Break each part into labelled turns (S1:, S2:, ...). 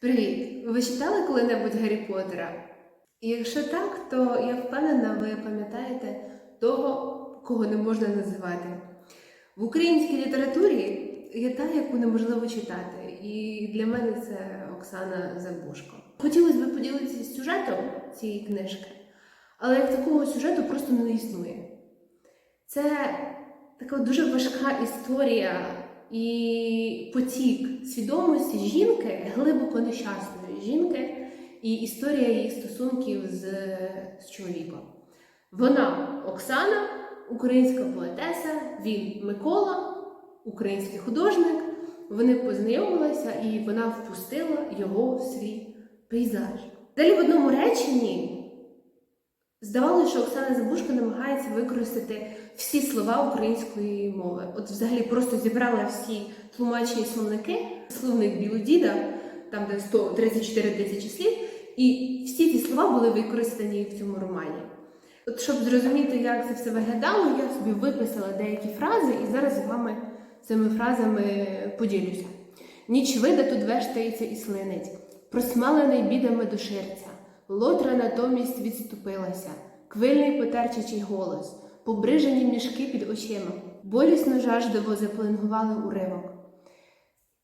S1: Привіт! Ви читали коли-небудь Гаррі Поттера? І якщо так, то я впевнена, ви пам'ятаєте того, кого не можна називати. В українській літературі є та, яку неможливо читати, і для мене це Оксана Забушко. Хотілося б поділитися сюжетом цієї книжки, але як такого сюжету просто не існує. Це така дуже важка історія і потік свідомості жінки, глибоко нещасної жінки, і історія її стосунків з, з чоловіком. Вона Оксана, українська поетеса, він Микола, український художник. Вони познайомилися і вона впустила його в свій пейзаж. Далі в одному реченні здавалося, що Оксана Забушко намагається використати всі слова української мови. От взагалі просто зібрала всі тлумачені словники, словник Білодіда, там де 134 тисячі слів, і всі ці слова були використані в цьому романі. От щоб зрозуміти, як це все виглядало, я собі виписала деякі фрази і зараз з вами цими фразами поділюся. Ніч вида тут вештається і слинить, просмалений бідами душирця, лотра натомість відступилася, квильний потерчачий голос, побрижені мішки під очима, болісно жаждово заплингували уривок.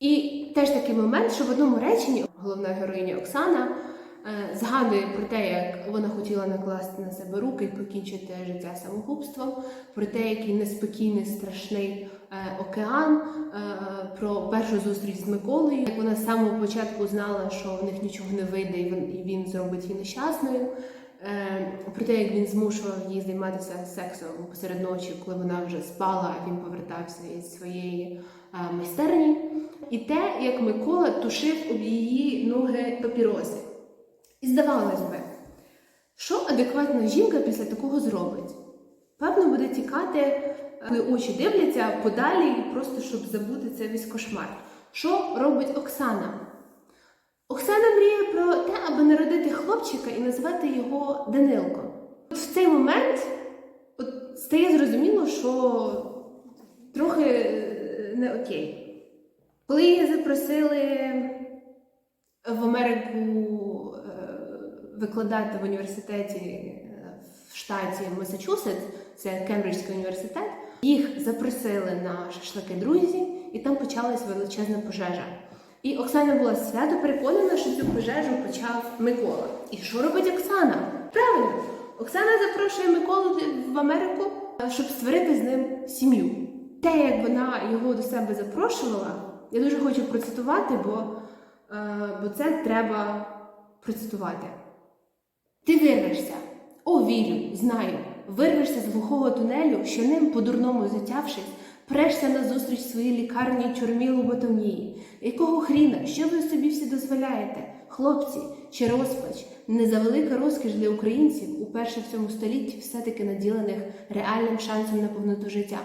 S1: І теж такий момент, що в одному реченні головна героїня Оксана е, згадує про те, як вона хотіла накласти на себе руки і покінчити життя самогубством, про те, який неспокійний, страшний е, океан, е, про першу зустріч з Миколою, як вона з самого початку знала, що в них нічого не вийде, і він зробить її нещасною. Е, Про те, як він змушував її займатися сексом посеред ночі, коли вона вже спала, а він повертався із своєї е, майстерні. І те, як Микола тушив об її ноги папіроси. І здавалось би, що адекватна жінка після такого зробить? Певно, буде тікати, коли очі дивляться подалі, просто щоб забути це весь кошмар. Що робить Оксана? Оксана мріє про те, аби народити хлопчика і назвати його Данилко. От в цей момент от стає зрозуміло, що трохи е, не окей. Коли її запросили в Америку е, викладати в університеті е, в штаті Масачусетс, це Кембриджський університет, їх запросили на шашлики друзі, і там почалась величезна пожежа. І Оксана була свято переконана, що цю пожежу почав Микола. І що робить Оксана? Правильно, Оксана запрошує Миколу в Америку, е, щоб створити з ним сім'ю. Те, як вона його до себе запрошувала, я дуже хочу процитувати, бо, е, бо це треба процитувати. Ти вирвешся, о, вірю, знаю, вирвешся з глухого тунелю, що ним, по-дурному затявшись, прешся назустріч своїй лікарні чормі лоботомії. Якого хріна, що ви собі всі дозволяєте? Хлопці, чи розпач, не завелика розкіш для українців, уперше в цьому столітті все-таки наділених реальним шансом на повноту життя.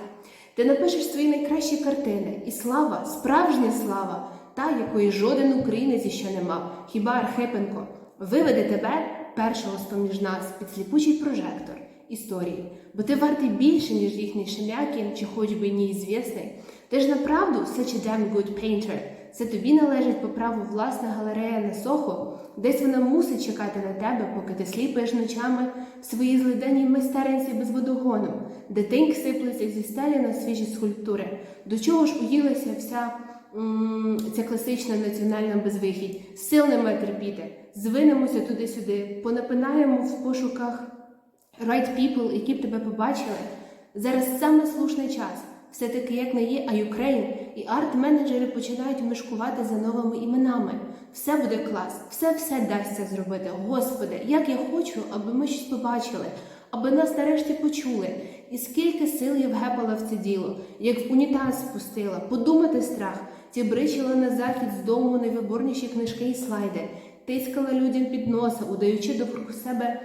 S1: Ти напишеш свої найкращі картини, і слава, справжня слава, та, якої жоден українець іще не мав, хіба Архипенко, виведе тебе, першого з-поміж нас, під сліпучий прожектор історії, бо ти вартий більше, ніж їхній Шем'якін чи хоч би неізвісний. Ти ж направду such a damn good painter. Це тобі належить по праву власна галерея на Сохо, десь вона мусить чекати на тебе, поки ти сліпаєш ночами в своїй злиденній майстеринці без водогону, де тиньк сиплеться зі стелі на свіжі скульптури. До чого ж уїлася вся м, ця класична національна безвихідь? Сил немає терпіти. Звинемося туди-сюди, понапинаємо в пошуках right people, які б тебе побачили. Зараз саме слушний час. Все-таки як не є, а Ukraine і арт-менеджери починають мишкувати за новими іменами. Все буде клас, все все дасться зробити. Господи, як я хочу, аби ми щось побачили, аби нас нарешті почули. І скільки сил я вгепала в це діло, як в унітаз спустила, подумати страх, ті бричила на захід з дому найвиборніші книжки і слайди, тискала людям під носа, удаючи довкруг себе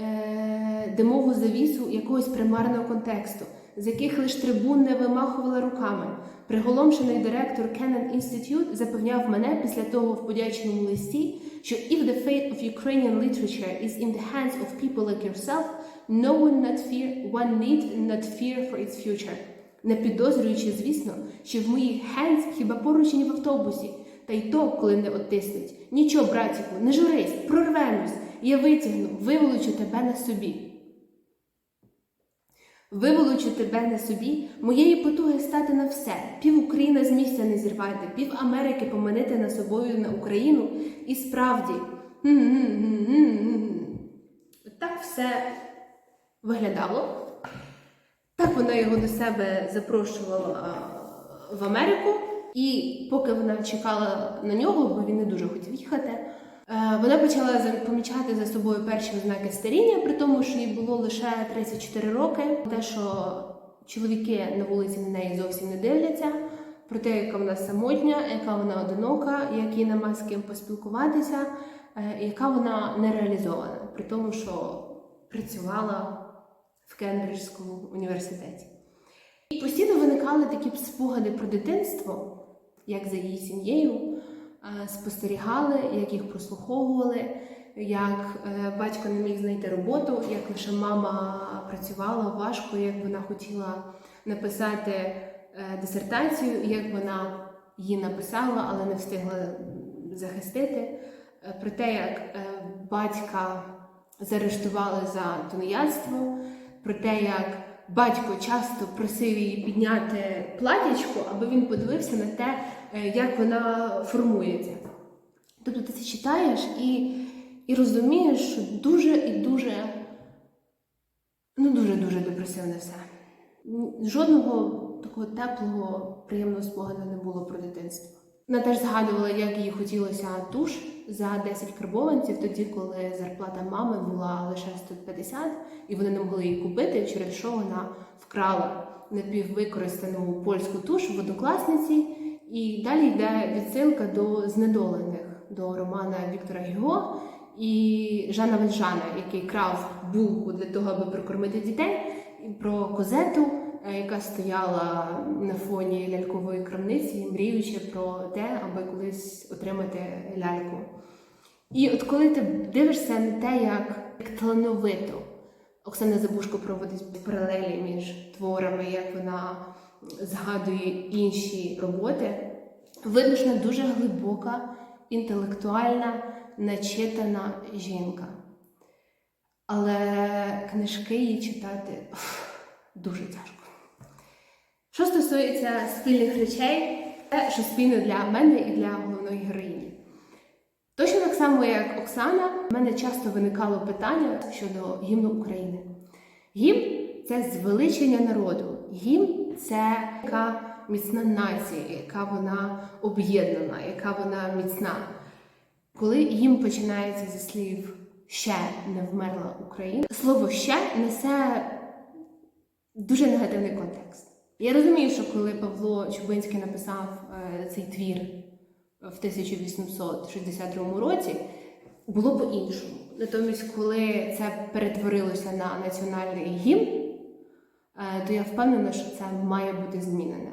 S1: е- димову завісу якогось примарного контексту, з яких лиш трибун не вимахувала руками. Приголомшений директор Canon Institute запевняв мене після того в подячному листі, що if the fate of Ukrainian literature is in the hands of people like yourself, no one not fear, one need not fear for its future. Не підозрюючи, звісно, що в моїх hands хіба поручень в автобусі, Та й то, коли не оттиснуть. Нічого, братіку, не журись, прорвемось. Я витягну, виволочу тебе на собі. Виволочу тебе на собі, моєї потуги стати на все, пів Україна з місця не зірвати, пів Америки поманити на собою на Україну. І справді, так все виглядало. Так вона його до себе запрошувала в Америку, і поки вона чекала на нього, бо він не дуже хотів їхати. Е, Вона почала помічати за собою перші ознаки старіння, при тому, що їй було лише 34 роки. Те, що чоловіки на вулиці на неї зовсім не дивляться, про те, яка вона самотня, яка вона одинока, як їй нема з ким поспілкуватися, е, яка вона не реалізована, при тому, що працювала в Кембриджському університеті. І постійно виникали такі спогади про дитинство, як за її сім'єю, спостерігали, як їх прослуховували, як е, батько не міг знайти роботу, як лише мама працювала важко, як вона хотіла написати е, дисертацію, як вона її написала, але не встигла захистити. Е, Про те, як е, батька заарештували за тунеядство, про те, як батько часто просив її підняти платячко, аби він подивився на те, е, як вона формується. Тобто ти це читаєш і, і розумієш, що дуже і дуже, ну дуже-дуже депресивне все. Жодного такого теплого, приємного спогаду не було про дитинство. Вона теж згадувала, як їй хотілося туш за 10 карбованців, тоді, коли зарплата мами була лише 150, і вони не могли її купити, через що вона вкрала напіввикористану польську туш в однокласниці. І далі йде відсилка до знедолених, до романа Віктора Гюго і Жана Вальжана, який крав булку для того, аби прикормити дітей, і про козету, яка стояла на фоні лялькової крамниці, мріючи про те, аби колись отримати ляльку. І от коли ти дивишся на те, як, як талановито Оксана Забушко проводить паралелі між творами, як вона згадує інші роботи, видно, дуже глибока, інтелектуальна, начитана жінка. Але книжки її читати дуже тяжко. Що стосується спільних речей, те, що спільно для мене і для головної героїні. Точно так само, як Оксана, в мене часто виникало питання щодо гімну України. Гімн це звеличення народу. Гімн це яка міцна нація, яка вона об'єднана, яка вона міцна. Коли гімн починається зі слів ще не вмерла Україна, слово ще несе дуже негативний контекст. Я розумію, що коли Павло Чубинський написав е, цей твір в 1862 році, було по-іншому. Натомість, коли це перетворилося на національний гімн, е, то я впевнена, що це має бути змінене.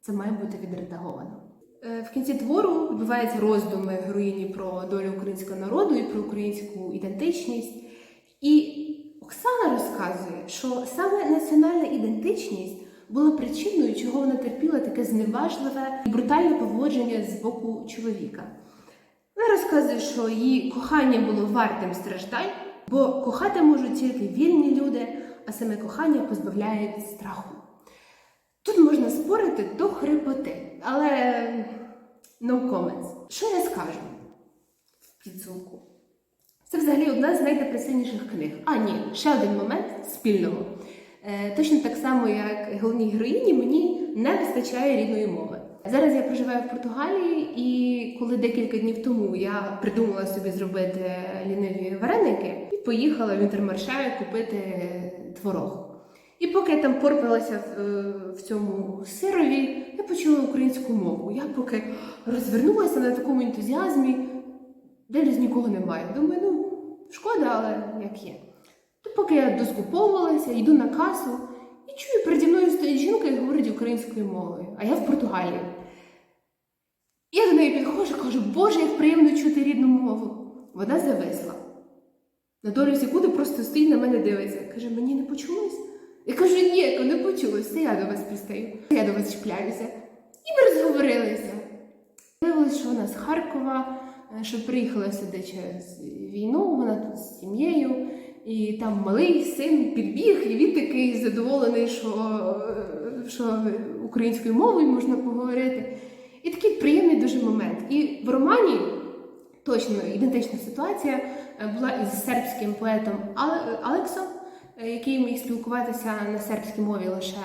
S1: Це має бути відредаговано. Е, В кінці твору відбуваються роздуми героїні про долю українського народу і про українську ідентичність. І Оксана розказує, що саме національна ідентичність була причиною, чого вона терпіла таке зневажливе і брутальне поводження з боку чоловіка. Вона розказує, що її кохання було вартим страждань, бо кохати можуть тільки вільні люди, а саме кохання позбавляє страху. Тут можна спорити до хрипоти, але no comments. Що я скажу в підсумку? Це взагалі одна з найдепресивніших книг. А ні, ще один момент спільного. Е, точно так само, як головній героїні, мені не вистачає рідної мови. Зараз я проживаю в Португалії, і коли декілька днів тому я придумала собі зробити ліниві вареники і поїхала в інтермарше купити творог. І поки я там порпалася в, е, в цьому сирові, я почула українську мову. Я поки розвернулася на такому ентузіазмі, дивлюсь, нікого немає. Думаю, ну шкода, але як є. То поки я доскуповувалася, йду на касу і чую, переді мною стоїть жінка і говорить українською мовою, а я в Португалії. Я до неї підходжу кажу, Боже, як приємно чути рідну мову. Вона зависла. На долю секунди просто стоїть на мене дивиться. Каже, мені не почулось? Я кажу, ні, не почулось, це я до вас пристаю. Я до вас чіпляюся. І ми розговорилися. Виявилося, що вона з Харкова, е, що приїхала сюди через війну, вона тут з сім'єю, і там малий син підбіг, і він такий задоволений, що, що українською мовою можна поговорити. І такий приємний дуже момент. І в романі точно ідентична ситуація була із сербським поетом Алексом, який міг спілкуватися на сербській мові лише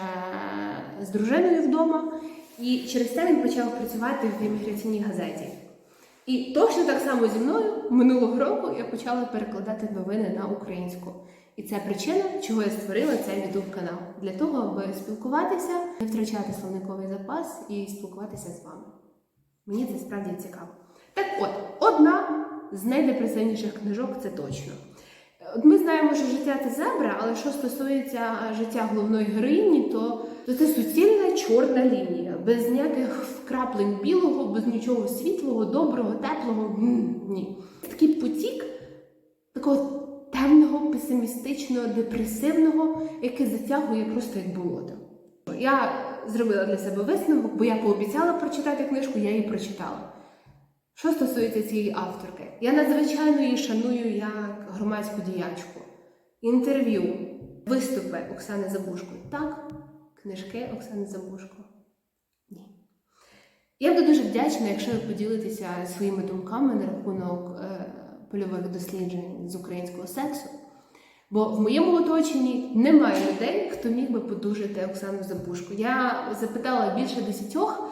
S1: з дружиною вдома. І через це він почав працювати в імміграційній газеті. І точно так само зі мною минулого року я почала перекладати новини на українську. І це причина, чого я створила цей youtube канал для того, аби спілкуватися, не втрачати словниковий запас і спілкуватися з вами. Мені це справді цікаво. Так от, одна з найдепресивніших книжок це точно. От ми знаємо, що життя це зебра, але що стосується життя головної героїні, то, то це суцільна чорна лінія, без ніяких вкраплень білого, без нічого світлого, доброго, теплого. Ні. Такий потік такого темного, песимістичного, депресивного, який затягує просто як болото. Я зробила для себе висновок, бо я пообіцяла прочитати книжку, я її прочитала. Що стосується цієї авторки, я надзвичайно її шаную як громадську діячку. Інтерв'ю, виступи Оксани Забушко. Так, книжки Оксани Забушко. Ні. Я буду дуже вдячна, якщо ви поділитеся своїми думками на рахунок е, польових досліджень з українського сексу. Бо в моєму оточенні немає людей, хто міг би подужити Оксану Забушку. Я запитала більше десятьох,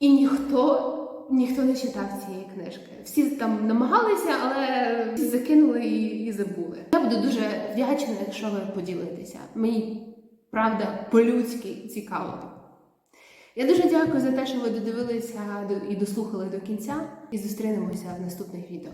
S1: і ніхто, ніхто не читав цієї книжки. Всі там намагалися, але всі закинули і, і забули. Я буду дуже вдячна, якщо ви поділитеся. Мені правда по-людськи цікаво. Я дуже дякую за те, що ви додивилися і дослухали до кінця. І зустрінемося в наступних відео.